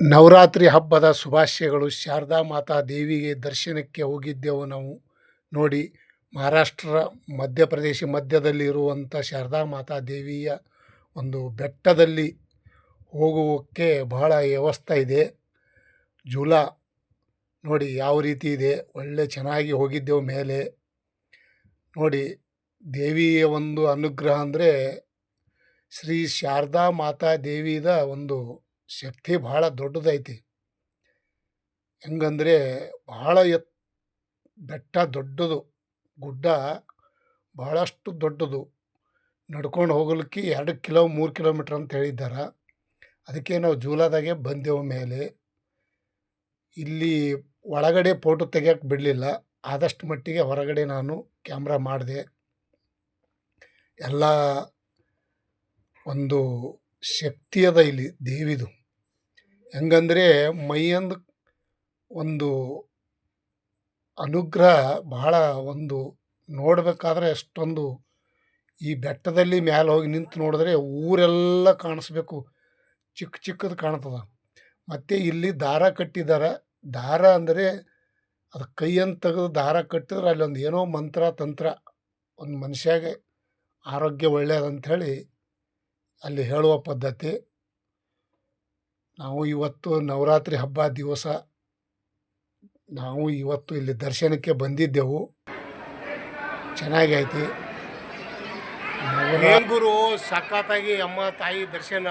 ನವರಾತ್ರಿ ಹಬ್ಬದ ಶುಭಾಶಯಗಳು. ಶಾರದಾ ಮಾತಾ ದೇವಿಗೆ ದರ್ಶನಕ್ಕೆ ಹೋಗಿದ್ದೆವು ನಾವು. ನೋಡಿ, ಮಹಾರಾಷ್ಟ್ರ, ಮಧ್ಯಪ್ರದೇಶ ಮಧ್ಯದಲ್ಲಿರುವಂಥ ಶಾರದಾ ಮಾತಾ ದೇವಿಯ ಒಂದು ಬೆಟ್ಟದಲ್ಲಿ ಹೋಗುವಕ್ಕೆ ಬಹಳ ವ್ಯವಸ್ಥೆ ಇದೆ. ಜೂಲ ನೋಡಿ ಯಾವ ರೀತಿ ಇದೆ. ಒಳ್ಳೆ ಚೆನ್ನಾಗಿ ಹೋಗಿದ್ದೆವು ಮೇಲೆ. ನೋಡಿ, ದೇವಿಯ ಒಂದು ಅನುಗ್ರಹ ಅಂದರೆ ಶ್ರೀ ಶಾರದಾ ಮಾತಾ ದೇವಿದ ಒಂದು ಶಕ್ತಿ ಭಾಳ ದೊಡ್ಡದೈತಿ. ಹೆಂಗಂದರೆ ಭಾಳ ಎತ್, ಬೆಟ್ಟ ದೊಡ್ಡದು, ಗುಡ್ಡ ಭಾಳಷ್ಟು ದೊಡ್ಡದು. ನಡ್ಕೊಂಡು ಹೋಗಲಿಕ್ಕೆ ಎರಡು ಕಿಲೋ, ಮೂರು ಕಿಲೋಮೀಟ್ರ್ ಅಂತ ಹೇಳಿದ್ದಾರೆ. ಅದಕ್ಕೆ ನಾವು ಜೂಲಾದಾಗೆ ಬಂದೆವು ಮೇಲೆ. ಇಲ್ಲಿ ಒಳಗಡೆ ಫೋಟೋ ತೆಗಿಯಕ್ಕೆ ಬಿಡಲಿಲ್ಲ. ಆದಷ್ಟು ಮಟ್ಟಿಗೆ ಹೊರಗಡೆ ನಾನು ಕ್ಯಾಮ್ರಾ ಮಾಡಿದೆ. ಎಲ್ಲ ಒಂದು ಶಕ್ತಿ ಅದ ಇಲ್ಲಿ ದೇವಿದು. ಹೆಂಗಂದರೆ ಮೈಯಂದು ಒಂದು ಅನುಗ್ರಹ ಬಹಳ ಒಂದು ನೋಡಬೇಕಾದ್ರೆ ಅಷ್ಟೊಂದು ಈ ಬೆಟ್ಟದಲ್ಲಿ ಮ್ಯಾಲೆ ಹೋಗಿ ನಿಂತು ನೋಡಿದ್ರೆ ಊರೆಲ್ಲ ಕಾಣಿಸ್ಬೇಕು. ಚಿಕ್ಕ ಚಿಕ್ಕದು ಕಾಣ್ತದ. ಮತ್ತು ಇಲ್ಲಿ ದಾರ ಕಟ್ಟಿದ್ದಾರೆ ದಾರ ಅಂದರೆ ಅದು ಕೈಯನ್ನು ತೆಗೆದು ದಾರ ಕಟ್ಟಿದ್ರೆ ಅಲ್ಲೊಂದು ಏನೋ ಮಂತ್ರ ತಂತ್ರ. ಒಂದು ಮನುಷ್ಯಾಗೆ ಆರೋಗ್ಯ ಒಳ್ಳೆಯದಂಥೇಳಿ ಅಲ್ಲಿ ಹೇಳುವ ಪದ್ಧತಿ, ನಾವು ಇವತ್ತು ನವರಾತ್ರಿ ಹಬ್ಬ ದಿವಸ, ನಾವು ಇವತ್ತು ಇಲ್ಲಿ ದರ್ಶನಕ್ಕೆ ಬಂದಿದ್ದೆವು. ಚೆನ್ನಾಗಿ ಐತಿ ಏನ್ ಗುರು ಸಖತ್ತಾಗಿ ಅಮ್ಮ ತಾಯಿ ದರ್ಶನ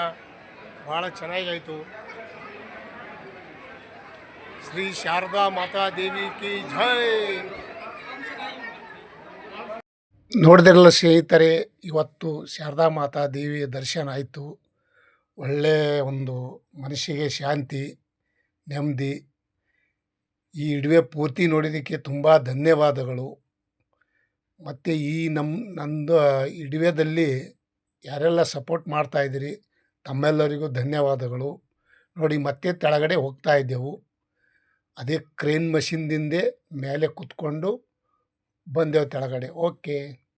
ಭಾಳ ಚೆನ್ನಾಗಾಯಿತು ಶ್ರೀ ಶಾರದಾ ಮಾತಾ ದೇವಿ ಕಿ ಜೈ. ನೋಡಿದ್ರಲ್ಲ ಸ್ನೇಹಿತರೆ, ಇವತ್ತು ಶಾರದಾ ಮಾತಾ ದೇವಿಯ ದರ್ಶನ ಆಯಿತು. ಒಳ್ಳೆಯ ಒಂದು ಮನಸ್ಸಿಗೆ ಶಾಂತಿ, ನೆಮ್ಮದಿ. ಈ ಇಡುವೆ ಪೂರ್ತಿ ನೋಡಿದ್ದಕ್ಕೆ ತುಂಬ ಧನ್ಯವಾದಗಳು. ಮತ್ತು ಈ ನಮ್ಮ ನಂದು ಇಡುವೆದಲ್ಲಿ ಯಾರೆಲ್ಲ ಸಪೋರ್ಟ್ ಮಾಡ್ತಾಯಿದ್ದೀರಿ ತಮ್ಮೆಲ್ಲರಿಗೂ ಧನ್ಯವಾದಗಳು. ನೋಡಿ, ಮತ್ತೆ ತೆಳಗಡೆ ಹೋಗ್ತಾ ಇದ್ದೆವು. ಅದೇ ಕ್ರೇನ್ ಮಷಿನ್ದಿಂದೇ ಮೇಲೆ ಕುತ್ಕೊಂಡು ಬಂದೆವು ತೆಳಗಡೆ ಓಕೆ.